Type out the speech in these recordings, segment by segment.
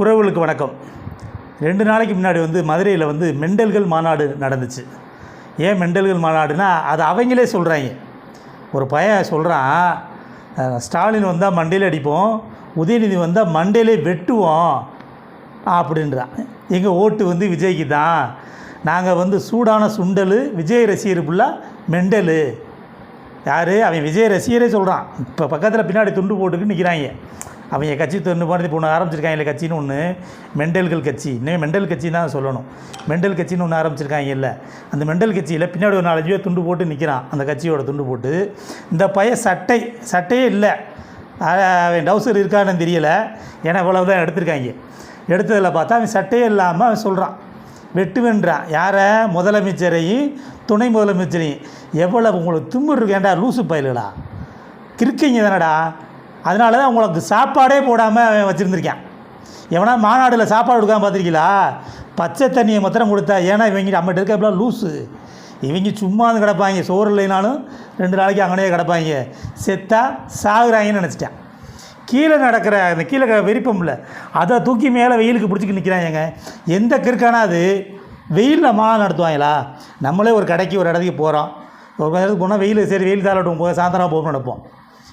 உறவுகளுக்கு வணக்கம். ரெண்டு நாளைக்கு முன்னாடி வந்து மதுரையில் வந்து மெண்டல்கள் மாநாடு நடந்துச்சு. ஏன் மெண்டல்கள் மாநாடுனா அது அவங்களே சொல்கிறாங்க ஒரு பையன் சொல்கிறான் ஸ்டாலின் வந்தால் மண்டையில் அடிப்போம் உதயநிதி வந்தால் மண்டையிலே வெட்டுவோம் அப்படின்றான். எங்கள் ஓட்டு வந்து விஜய்க்கு தான். நாங்கள் வந்து சூடான சுண்டல் விஜய் ரசிகர் ஃபுல்லாக மெண்டலு. யார்? அவன் விஜய் ரசிகரே சொல்கிறான் இப்போ பக்கத்தில் பின்னாடி துண்டு போட்டுக்கிட்டு நிற்கிறாங்க அவங்க கட்சி தொண்டு போனது இப்போ ஒன்று ஆரம்பிச்சிருக்காங்க கட்சின்னு ஒன்று மெண்டல்கள் கட்சி. இன்னும் மெண்டல் கட்சி தான் சொல்லணும். மெண்டல் கட்சின்னு ஒன்று ஆரம்பிச்சிருக்காங்க இல்லை. அந்த மெண்டல் கட்சியில் பின்னாடி ஒரு நாலஞ்சு பேர் துண்டு போட்டு நிற்கிறான் அந்த கட்சியோட துண்டு போட்டு. இந்த பையன் சட்டை சட்டையே இல்லை. அவன் டவுசர் இருக்கான்னு தெரியலை. ஏன்னா இவ்வளவு தான் எடுத்திருக்காங்க. எடுத்ததில் பார்த்தா அவன் சட்டையே இல்லாமல் அவன் சொல்கிறான் வெட்டுவென்றான். யாரை? முதலமைச்சரையும் துணை முதலமைச்சரையும். எவ்வளோ உங்களுக்கு திமிரு இருக்கேன்டா லூசு பயிலுடா கிறுக்கிங்க தானடா. அதனால தான் உங்களுக்கு சாப்பாடே போடாமல் அவன் வச்சுருந்துருக்கான். எவனா மாநாடில் சாப்பாடு கொடுக்காம பார்த்துருக்கீங்களா? பச்சை தண்ணியை மாத்திரம் கொடுத்தா ஏன்னா இவங்க நம்மகிட்ட இருக்கப்பல லூஸு இவங்க சும்மா வந்து கிடப்பாங்க. சோறு இல்லைனாலும் ரெண்டு நாளைக்கு அங்கனே கிடப்பாங்க. செத்தா சாகுறாங்கன்னு நினச்சிட்டேன். கீழே நடக்கிற அந்த கீழே க- விரிப்பம்ல அதை தூக்கி மேலே வெயிலுக்கு பிடிச்சிக்கி நிற்கிறாங்க எந்த கிற்கானா அது? வெயிலில் மாலை நடத்துவாங்களா? நம்மளே ஒரு கடைக்கு ஒரு இடத்துக்கு போகிறோம் ஒரு மணி நேரத்துக்கு போனால் வெயில் சரி வெயில் தாளட்டும் போய் சாயந்தரம் போகணும்னு நடப்போம்.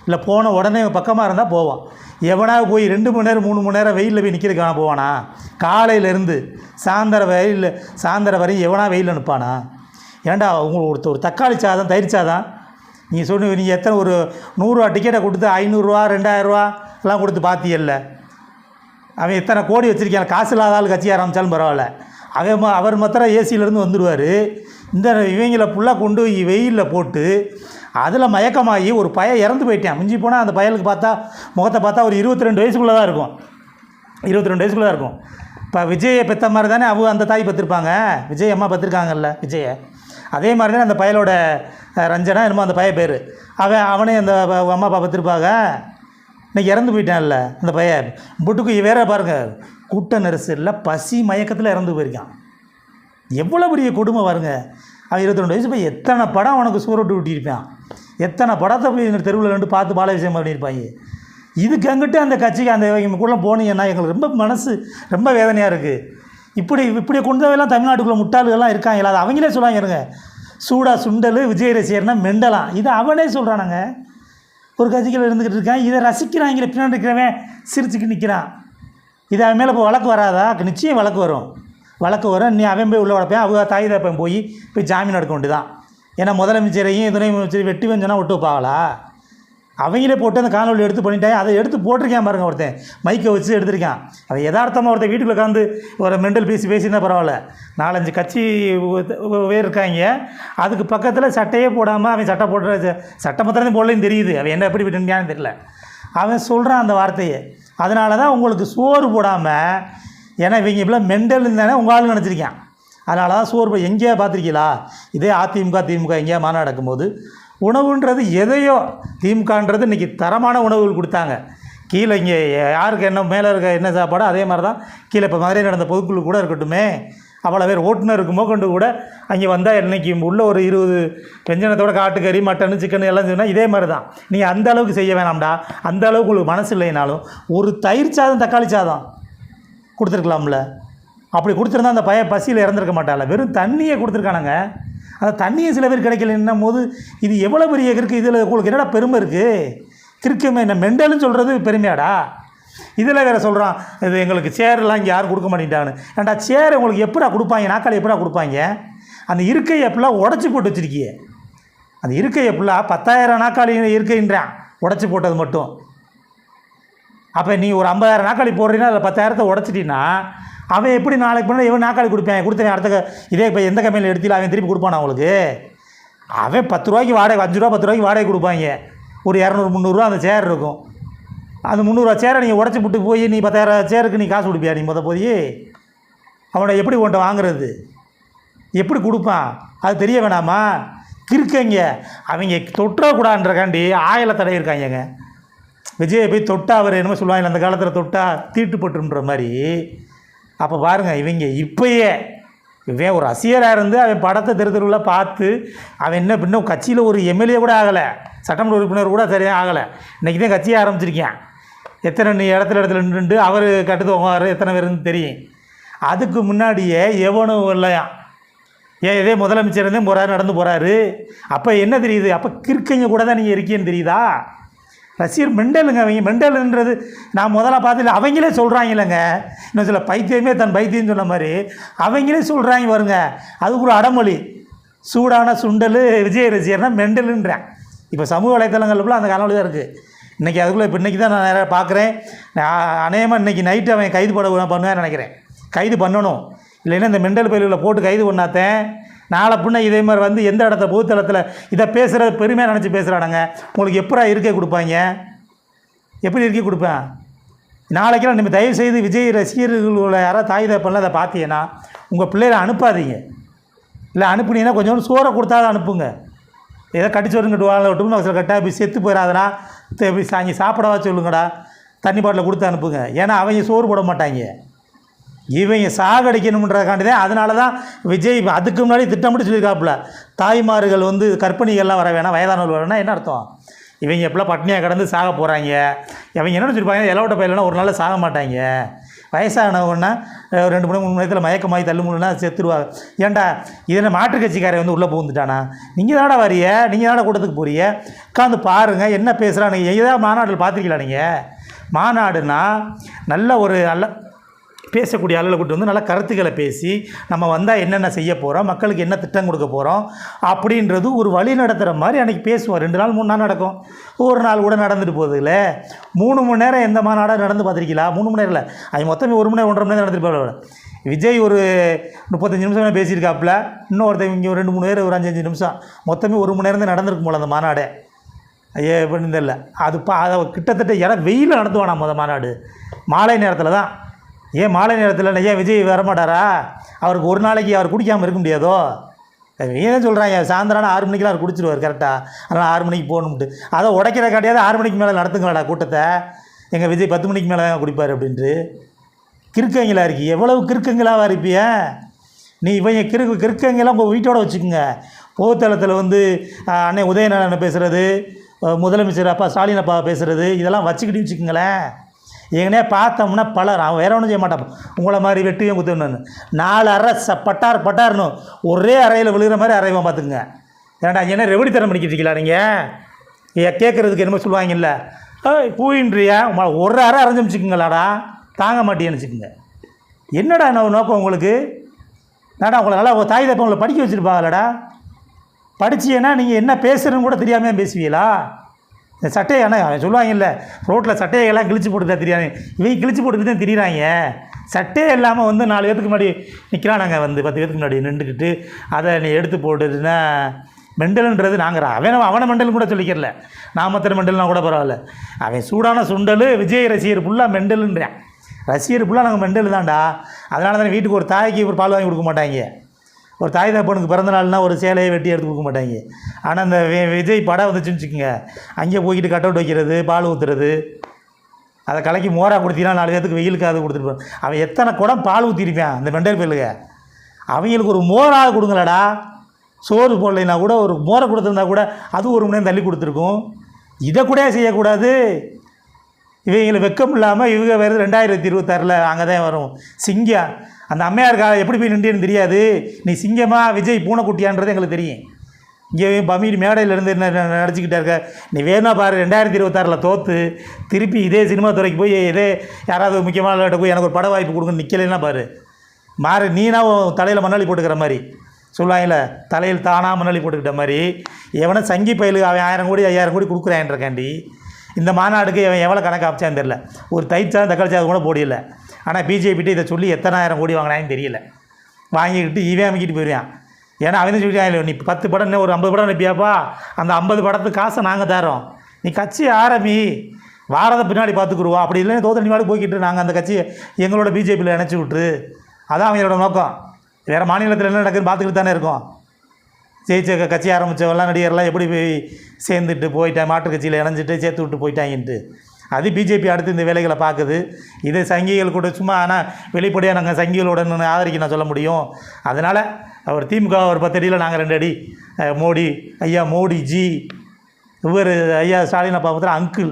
இல்லை போன உடனே பக்கமாக இருந்தால் போவோம் எவனாவது போய் ரெண்டு மணி நேரம் மூணு மணி நேரம் வெயிலில் போய் நிற்கிறக்கான போவானா? காலையிலேருந்து சாயந்தரம் வெயில் சாயந்தரம் வரையும் எவனா வெயிலில் நிற்பானா? ஏன்டா உங்களுக்கு ஒருத்தர் ஒரு தக்காளி சாதம் தயிர் சாதம்? நீங்கள் சொன்ன நீங்கள் எத்தனை ஒரு நூறுரூவா டிக்கெட்டை கொடுத்து ஐநூறுரூவா ரெண்டாயிரரூவா எல்லாம் கொடுத்து பார்த்தியல்ல அவன் எத்தனை கோடி வச்சுருக்கான் காசு இல்லாத ஆள் கட்சி ஆரம்பித்தாலும் பரவாயில்ல. அவன் ம- அவர் மாத்திரம் ஏசியிலேருந்து வந்துடுவார் இந்த இவங்கள ஃபுல்லாக கொண்டு போய் வெயிலில் போட்டு அதில் மயக்கமாகி ஒரு பையன் இறந்து போயிட்டேன். மிஞ்சி போனால் அந்த பயலுக்கு பார்த்தா முகத்தை பார்த்தா ஒரு இருபத்தி ரெண்டு வயசுக்குள்ளே தான் இருக்கும். இருபத்தி ரெண்டு வயசுக்குள்ளே தான் இருக்கும். இப்போ விஜயை பெற்ற மாதிரி தானே அவங்க அந்த தாய் பத்திருப்பாங்க. விஜய் அம்மா பத்திருக்காங்கல்ல விஜயை அதே மாதிரி தானே அந்த பயலோட ரஞ்சனா என்னமோ அந்த பையன் பேர். அவன் அவனே அந்த அம்மா அப்பா பத்திருப்பாங்க. இன்னைக்கு இறந்து போயிட்டான்ல அந்த பையன். புட்டுக்கு வேற பாருங்க கூட்ட நெரிசலில் பசி மயக்கத்தில் இறந்து போயிருக்கான். எவ்வளோ பெரிய கொடுமை பாருங்க. அவன் இருபத்தி ரெண்டு வயசு போய் எத்தனை படம் அவனுக்கு சூறோட்டு விட்டிருப்பான் எத்தனை படத்தை போய் எங்கள் தெருவில் ரெண்டு பார்த்து பால விஷயம் பண்ணியிருப்பாங்க இதுக்கங்கிட்டு அந்த கட்சிக்கு அந்த கூட போனீங்கன்னா எங்களுக்கு ரொம்ப மனசு ரொம்ப வேதனையாக இருக்குது இப்படி இப்படி கொண்டவெல்லாம் தமிழ்நாட்டுக்குள்ளே முட்டாளுகள்லாம் இருக்காங்களா அது அவங்களே சொல்லுவாங்க இருங்க சூடா சுண்டல் விஜய் ரசிகர்னா மெண்டலாம் இது அவனே சொல்கிறானுங்க ஒரு கட்சிகள் இருந்துக்கிட்டு இருக்கான். இதை ரசிக்கிறான். இங்கே பின்னாடி இருக்கிறவன் சிரிச்சுக்கு நிற்கிறான் இது அவன் மேலே இப்போ வழக்கு வராதா? நிச்சயம் வழக்கு வரும். வழக்கு வரும். நீ அவன் போய் உள்ள வளர்ப்பேன். அவங்க தாய் தப்பன் போய் போய் ஜாமீன் எடுக்க வேண்டியதான் ஏன்னா முதலமைச்சரையும் துணை முதலமைச்சரையும் வெட்டி வஞ்சனா விட்டு வைப்பாங்களா? அவங்களே போட்டு அந்த காணொலி எடுத்து பண்ணிட்டாங்க. அதை எடுத்து போட்டிருக்கேன் பாருங்க ஒருத்தன். மைக்கை வச்சு எடுத்திருக்கான். அதை யதார்த்தமாக ஒருத்தன் வீட்டுக்குள்ள உட்காந்து ஒரு மெண்டல் பேசி பேசினா பரவாயில்ல. நாலஞ்சு கட்சி வேறு இருக்காங்க. அதுக்கு பக்கத்தில் சட்டையே போடாமல் அவன் சட்டை போடுற சட்டை மாத்திரம் போடலன்னு தெரியுது. அவன் என்ன எப்படி விட்டுருந்தான்னு தெரியல. அவன் சொல்கிறான் அந்த வார்த்தையை. அதனால தான் உங்களுக்கு சோறு போடாமல் ஏன்னா இவங்க இப்படிலாம் மெண்டல் இருந்தானே உங்கள் ஆளு நினச்சிருக்கான். அதனால தான் சோர்வு. எங்கேயா பார்த்துருக்கீங்களா? இதே அதிமுக திமுக எங்கேயா மாநாடு நடக்கும்போது உணவுன்றது எதையோ திமுகன்றது இன்றைக்கி தரமான உணவுகள் கொடுத்தாங்க. கீழே இங்கே யாருக்கு என்ன மேலே இருக்க என்ன சாப்பாடோ அதே மாதிரி தான் கீழே இப்போ மதுரை நடந்த பொதுக்குழு கூட இருக்கட்டுமே அவ்வளோ பேர் ஓட்டுநர் இருக்குமோ கொண்டு கூட அங்கே வந்தால் இன்றைக்கி உள்ள ஒரு இருபது வெஞ்சனத்தோட காட்டுக்கறி மட்டன் சிக்கன் எல்லாம் சொன்னால் இதே மாதிரி தான். நீங்கள் அந்த அளவுக்கு செய்ய வேணாம்டா. அந்த அளவுக்கு உங்களுக்கு மனசு இல்லைனாலும் ஒரு தயிர் சாதம் தக்காளி சாதம் கொடுத்துருக்கலாம்ல. அப்படி கொடுத்துருந்தா அந்த பையன் பசியில் இறந்துருக்க மாட்டாள் வெறும் தண்ணியை கொடுத்துருக்கானுங்க. அந்த தண்ணியை சில பேர் கிடைக்கலன்னும் போது இது எவ்வளோ பெரிய இருக்குது இதில் உங்களுக்கு என்னடா பெருமை இருக்குது கிறுக்கமே என்ன மெண்டல்னு சொல்கிறது பெருமையாடா? இதில் வேறு சொல்கிறான் இது எங்களுக்கு சேர்லாம் இங்கே யாரும் கொடுக்க மாட்டேங்கிறான்னு ஏன்டா சேர் உங்களுக்கு எப்படா கொடுப்பாங்க? நாக்காளி எப்படா கொடுப்பாங்க? அந்த இருக்கையை எப்படிலாம் உடச்சி போட்டு வச்சிருக்கியே? அந்த இருக்கை எப்படிலாம் பத்தாயிரம் நாக்காளி இருக்கைன்றான். உடச்சி போட்டது மட்டும். அப்போ நீ ஒரு ஐம்பதாயிரம் நாக்காளி போடுறீங்கன்னா அதில் பத்தாயிரத்தை உடச்சிட்டின்னா அவன் எப்படி நாளைக்கு பண்ண இவன் நாக்காளி கொடுப்பேன்? கொடுத்தேன் அடுத்த இதே இப்போ எந்த கம்பெனியில் எடுத்தில அவன் திருப்பி கொடுப்பான் அவங்களுக்கு அவன் பத்து ரூபாய்க்கு வாடகை அஞ்சு ரூபா பத்து ரூபாய்க்கு வாடகை கொடுப்பாங்க. ஒரு இரநூறு முந்நூறுரூவா அந்த சேர் இருக்கும். அந்த முந்நூறுரூவா சேரை நீங்கள் உடச்சி விட்டு போய் நீ பத்தாயிரம் சேருக்கு நீ காசு கொடுப்பியா நீ முத போய்? அவனை எப்படி உன்ட்ட வாங்குறது? எப்படி கொடுப்பான்? அது தெரிய வேணாமா? கிறுக்கங்க அவங்க தொற்றக்கூடாதுன்றக்காண்டி ஆயில தடை இருக்காங்கங்க. விஜயை போய் தொட்டா அவர் என்னமோ சொல்லுவாங்க அந்த காலத்தில் தொட்டா தீட்டுப்பட்டுன்ற மாதிரி. அப்போ பாருங்கள் இவங்க இப்போயே இவன் ஒரு ரசிகராக இருந்து அவன் படத்தை தெரு தெருவில் பார்த்து அவன் என்ன இன்னும் கட்சியில் ஒரு எம்எல்ஏ கூட ஆகலை. சட்டமன்ற உறுப்பினர் கூட சரியாக ஆகலை. இன்றைக்கி தான் கட்சியை ஆரம்பிச்சிருக்கேன். எத்தனை இடத்துல இடத்துல நின்று அவர் கட்டுத்துவார் எத்தனை பேருன்னு தெரியும். அதுக்கு முன்னாடியே எவனும் இல்லையா ஏன் இதே முதலமைச்சர் இருந்தே போகிறாரு நடந்து போகிறாரு அப்போ என்ன தெரியுது? அப்போ கிற்கைங்க கூட தான் நீங்கள் இருக்கீன்னு தெரியுதா? ரசிகர் மெண்டலுங்க அவங்க. மெண்டலுன்றது நான் முதல்ல பார்த்துல அவங்களே சொல்கிறாங்க இல்லைங்க இன்னும் சில பைத்தியமே தன் பைத்தியம் சொன்ன மாதிரி அவங்களே சொல்கிறாங்க பாருங்க. அதுக்கு ஒரு அடமொழி. சூடான சுண்டல் விஜய் ரசிகர்னா மெண்டலுன்றேன். இப்போ சமூக வலைத்தளங்கள்லாம் அந்த காணொலி தான் இருக்குது இன்றைக்கி அதுக்குள்ளே இப்போ இன்றைக்கி தான் நான் நிறையா பார்க்குறேன். அநேகமாக இன்றைக்கி நைட்டு அவன் கைது பட பண்ணுவேன் நினைக்கிறேன். கைது பண்ணணும். இல்லைன்னா இந்த மெண்டல் பயிலில் போட்டு கைது பண்ணாத்தேன். நாளை பின்ன இதே மாதிரி வந்து எந்த இடத்த பொதுத்தளத்தில் இதை பேசுகிற பெருமையாக நினச்சி பேசுகிறானுங்க உங்களுக்கு எப்படா இருக்கை கொடுப்பாங்க? எப்படி இருக்கை கொடுப்பேன்? நாளைக்கெல்லாம் நம்ம தயவு செய்து விஜய் ரசிகர்களோட யாராவது தாய் தப்பெல்லாம் அதை பார்த்தீங்கன்னா உங்கள் பிள்ளைகளை அனுப்பாதீங்க. இல்லை அனுப்புனீங்கன்னா கொஞ்சோண்டு சோறை கொடுத்தாதான் அனுப்புங்க. ஏதோ கட்டி வருங்கிட்டு வாழ விட்டு சில கட்டாக போய் செத்து போயிடாதடா போய் சாங்கி சாப்பிடவா சொல்லுங்கடா. தண்ணி பாட்டில் கொடுத்து அனுப்புங்க. ஏன்னா அவங்க சோறு போட மாட்டாங்க. இவங்க சாகடிக்கணுன்றதுக்காண்டி தான் அதனால தான் விஜய் அதுக்கு முன்னாடி திட்டமிட்டு சொல்லியிருக்காப்புல. தாய்மார்கள் வந்து கற்பிணிகள்லாம் வர வேணாம் வயதானவர்கள் வர என்ன அர்த்தம்? இவங்க எப்படிலாம் பட்னியாக கடந்து சாக போகிறாங்க இவங்க என்ன சொல்லியிருப்பாங்க? இலவட்ட பயிலனா ஒரு நாள் சாக மாட்டாங்க. வயசானவங்கன்னா ரெண்டு மணி மூணு மணி நேரத்தில் மயக்கமாகி தள்ளு முன்னா செத்துருவாங்க. ஏன்டா இதில் மாற்றுக் கட்சிக்காரன் வந்து உள்ளே புகுந்துட்டானா? நீங்கள் தானடா வரிய நீங்கள் தானே கூட்டத்துக்கு போறிய உட்காந்து பாருங்கள் என்ன பேசுகிறானுங்க ஏதாவது மாநாட்டில் பார்த்துருக்கீங்களா நீங்கள் மாநாடுனா நல்ல ஒரு நல்ல பேசக்கூடிய ஆளுகளை கூட்டு வந்து நல்ல கருத்துக்களை பேசி நம்ம வந்தால் என்னென்ன செய்ய போகிறோம் மக்களுக்கு என்ன திட்டம் கொடுக்க போகிறோம் அப்படின்றது ஒரு வழி நடத்துகிற மாதிரி அன்றைக்கி பேசுவோம். ரெண்டு நாள் மூணு நாள் நடக்கும். ஒரு நாள் கூட நடந்துட்டு போகுதுல்ல மூணு மணி நேரம் எந்த மாநாடாக நடந்து பார்த்துருக்கீங்களா? மூணு மணி நேரம் இல்லை. அது மொத்தமே ஒரு மணி நேரம் ஒன்றரை மணி நேரம் நடந்துட்டு போகல விஜய் ஒரு முப்பத்தஞ்சு நிமிஷம் வேணால் பேசியிருக்காப்புல. இன்னொருத்தன் இங்கே ஒரு ரெண்டு மூணு பேர் ஒரு அஞ்சஞ்சு நிமிஷம். மொத்தமே ஒரு மணி நேரம் தான் நடந்திருக்கும் போல அந்த மாநாடே. ஐயா எப்படின்னு இல்லை அது பா அதை கிட்டத்தட்ட இடம் வெயில் நடத்துவானா முத மாநாடு. மாலை நேரத்தில் தான். ஏன் மாலை நேரத்தில் ஏன் விஜய் வரமாட்டாரா? அவருக்கு ஒரு நாளைக்கு அவர் குடிக்காமல் இருக்க முடியாதோ? ஏன் சொல்கிறாங்க சாயந்தரம் ஆறு மணிக்கெலாம் அவர் குடிச்சிருவார் கரெக்டாக அதனால் ஆறு மணிக்கு போகணும்ட்டு. அதை உடைக்கிற காட்டியாவது ஆறு மணிக்கு மேலே நடத்துங்களாடா கூட்டத்தை? எங்கள் விஜய் பத்து மணிக்கு மேலே தான் குடிப்பார் அப்படின்ட்டு. கிறுக்கங்களா இருக்கி. எவ்வளவு கிறுக்கங்களாவா இருப்பிய நீ இவங்க கிறுக்கு கிறுக்கங்கெல்லாம் உங்கள் வீட்டோட வச்சுக்கோங்க. போத்தளத்தில் வந்து அன்னை அண்ணன் உதயநாராயணன் பேசுகிறது முதலமைச்சர் அப்பா ஸ்டாலின் அப்பா பேசுகிறது இதெல்லாம் வச்சுக்கிட்டு வச்சுக்கோங்களேன். எங்கனே பார்த்தோம்னா பலர் அவன் வேற ஒன்றும் செய்ய மாட்டான். உங்களை மாதிரி வெட்டியும் குத்துன்னு நாலு அறை ச பட்டார் பட்டார்னு ஒரே அறையில் விழுகிற மாதிரி அறைவன் பார்த்துக்குங்க. ஏன்டா என்ன ரெவடி தரம் பண்ணிக்கிட்டு நீங்கள் கேட்குறதுக்கு என்னமோ சொல்லுவாங்கல்ல. ஏய் பூயின்றியா உங்களை ஒரு அறை அரைஞ்சு வச்சுக்கோங்களாடா. தாங்க மாட்டேன்னு வச்சுக்கோங்க. என்னடா என்ன நோக்கம் உங்களுக்கு? நாடா உங்களை நல்லா உங்கள் தாய் தப்ப உங்களை படிக்க வச்சுருப்பாங்களடா? படிச்சீங்கன்னா நீங்கள் என்ன பேசுகிறேன்னு கூட தெரியாமல் பேசுவீங்களா? இந்த சட்டையை ஆனால் அவன் சொல்லுவாங்கல்ல ரோட்டில் சட்டையெல்லாம் கிழிச்சு போட்டுட்டா தெரியாது இவங்க கிழிச்சு போட்டுட்டு தான் தெரியுறாங்க. சட்டையே இல்லாமல் வந்து நாலு பேத்துக்கு முன்னாடி நிற்கிறானாங்க வந்து. பத்து பேத்துக்கு முன்னாடி நின்றுக்கிட்டு அதை நீ எடுத்து போட்டுட்டுன்னா மெண்டலுன்றது நாங்கள் அவன் அவனை மெண்டல் கூட சொல்லிக்கிறல. நாமத்தர் மெண்டல்னா கூட பரவாயில்ல. அவன் சூடான சுண்டல் விஜய் ரசிகர் ஃபுல்லாக மெண்டலுன்றேன். ரசிகர் ஃபுல்லாக நாங்கள் மெண்டல் தான்டா அதனால தானே வீட்டுக்கு ஒரு தாய்க்கு ஒரு பால் வாங்கி கொடுக்க மாட்டாங்க. ஒரு தாய் தப்பனுக்கு பிறந்தநாள்னா ஒரு சேலையை வெட்டி எடுத்து கொடுக்க மாட்டாங்க. ஆனால் அந்த விஜய் படம் வந்துச்சுன்னு வச்சுக்கோங்க. அங்கே போய்கிட்டு கட் அவுட் வைக்கிறது பால் ஊற்றுறது அதை கலக்கி மோராக கொடுத்தீங்கன்னா நாலு பேத்துக்கு வெயிலுக்கு அது கொடுத்துருப்பான் அவன் எத்தனை குடம் பால் ஊற்றிருப்பான் அந்த மெண்டல் பயிலுக அவங்களுக்கு ஒரு மோராக கொடுங்களடா சோறு போடலைன்னா கூட ஒரு மோரை கொடுத்துருந்தா கூட அது ஒரு மணி நேரம் தள்ளி கொடுத்துருக்கும். இதை கூட செய்யக்கூடாது. இவங்களை வெக்கம் இல்லாமல் இவங்க வேறு ரெண்டாயிரத்தி இருபத்தாறில் அங்கே தான் வரும். சிங்கம் அந்த அம்மையார் கா எப்படி போய் நின்றுன்னு தெரியாது. நீ சிங்கமா விஜய் பூனைக்குட்டியான்றது எங்களுக்கு தெரியும். இங்கே பமீர் மேடையிலேருந்து என்ன ந- நடிச்சுக்கிட்டே இருக்க. நீ வேணா பாரு ரெண்டாயிரத்தி இருபத்தாறில் தோற்று திருப்பி இதே சினிமா துறைக்கு போய் இதே யாராவது முக்கியமான போய் எனக்கு ஒரு பட வாய்ப்பு கொடுங்கன்னு நிற்கலைன்னா பாரு. மாறு நீனா உன் தலையில் மண்ணாளி போட்டுக்கிற மாதிரி. சொல்லுவாங்கல்ல தலையில் தானாக மண்ணாளி போட்டுக்கிட்ட மாதிரி. எவனை சங்கி பயலுக்கு அவன் ஆயிரம் கோடி ஐயாயிரம் கோடி கொடுக்குறான்றக்காண்டி. இந்த மாநாடுக்கு எவன் எவ்வளோ கணக்கு ஆப்ச்சான்னு தெரில ஒரு தைச்சாதம் தக்காளி சாதம் கூட போடியில்லை ஆனால் பிஜேபிட்டு இதை சொல்லி எத்தனாயிரம் கோடி வாங்கினான்னு தெரியல. வாங்கிக்கிட்டு இவன் அமைக்கிட்டு போயிடுவான் ஏன்னா அவன் சொல்லிட்டாங்க நீ பத்து படம் இன்னும் ஒரு ஐம்பது படம் அனுப்பியாப்பா அந்த ஐம்பது படத்துக்கு காசை நாங்கள் தரோம் நீ கட்சி ஆரம்பி வாரதை பின்னாடி பார்த்துக்குருவோம் அப்படி இல்லைன்னு தோத்தனி மாடு போய்கிட்டு நாங்கள் அந்த கட்சியை எங்களோட பிஜேபியில் இணைச்சி விட்டுரு. அதான் அவங்களோட நோக்கம். வேறு மாநிலத்தில் என்ன நடக்குதுன்னு பார்த்துக்கிட்டு தானே இருக்கோம். ஜெயிச்ச கட்சி ஆரம்பித்தவெல்லாம் நடிகர்லாம் எப்படி போய் சேர்ந்துட்டு போயிட்டான் மாற்று கட்சியில் இணைஞ்சிட்டு சேர்த்து விட்டு போயிட்டாங்கன்ட்டு. அது பிஜேபி அடுத்து இந்த வேலைகளை பார்க்குது. இதை சங்கிகள் கூட சும்மா ஆனால் வெளிப்படையாக நாங்கள் சங்கிகளுடன் நின்னு ஆதரிக்க நான் சொல்ல முடியும். அதனால் அவர் திமுக ஒரு பத்து அடியில் நாங்கள் ரெண்டு அடி. மோடி ஐயா மோடி ஜி இவர் ஐயா ஸ்டாலின் அப்பா பார்த்தா அங்கிள்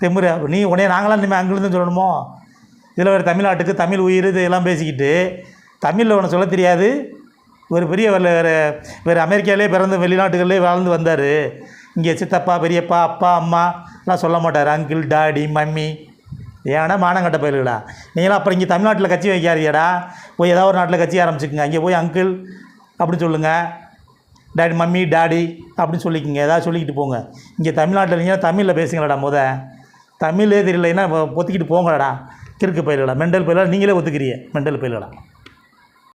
தெமுரு நீ உடனே நாங்களாம் இனிமேல் அங்கிள்னு சொல்லணுமோ? இதில் ஒரு தமிழ்நாட்டுக்கு தமிழ் உயிர் இதெல்லாம் பேசிக்கிட்டு தமிழில் ஒன்று சொல்ல தெரியாது. ஒரு பெரிய வேறு வேறு வேறு அமெரிக்காவிலே பிறந்து வெளிநாட்டுகளிலே வாழ்ந்து வந்தார். இங்கே சித்தப்பா பெரியப்பா அப்பா அம்மா எல்லாம் சொல்ல மாட்டார். அங்கிள் டாடி மம்மி ஏன்னா மானங்கட்ட பயிர்களா நீங்களாம் அப்புறம் இங்கே தமிழ்நாட்டில் கட்சி வைக்காதீங்கடா. போய் ஏதாவது ஒரு நாட்டில் கட்சி ஆரம்பிச்சுக்கோங்க. அங்கே போய் அங்கிள் அப்படின்னு சொல்லுங்கள் டாடி மம்மி டாடி அப்படின்னு சொல்லிக்கோங்க. ஏதாவது சொல்லிக்கிட்டு போங்க. இங்கே தமிழ்நாட்டில் நீங்கள் தமிழில் பேசுங்களடா முத. தமிழே தெரியலைன்னா பொத்திக்கிட்டு போங்களடா கிறுக்கு பயிர்களா மெண்டல் பயிர்களா நீங்களே ஒத்துக்கிறீங்க. மெண்டல் பயிர்களா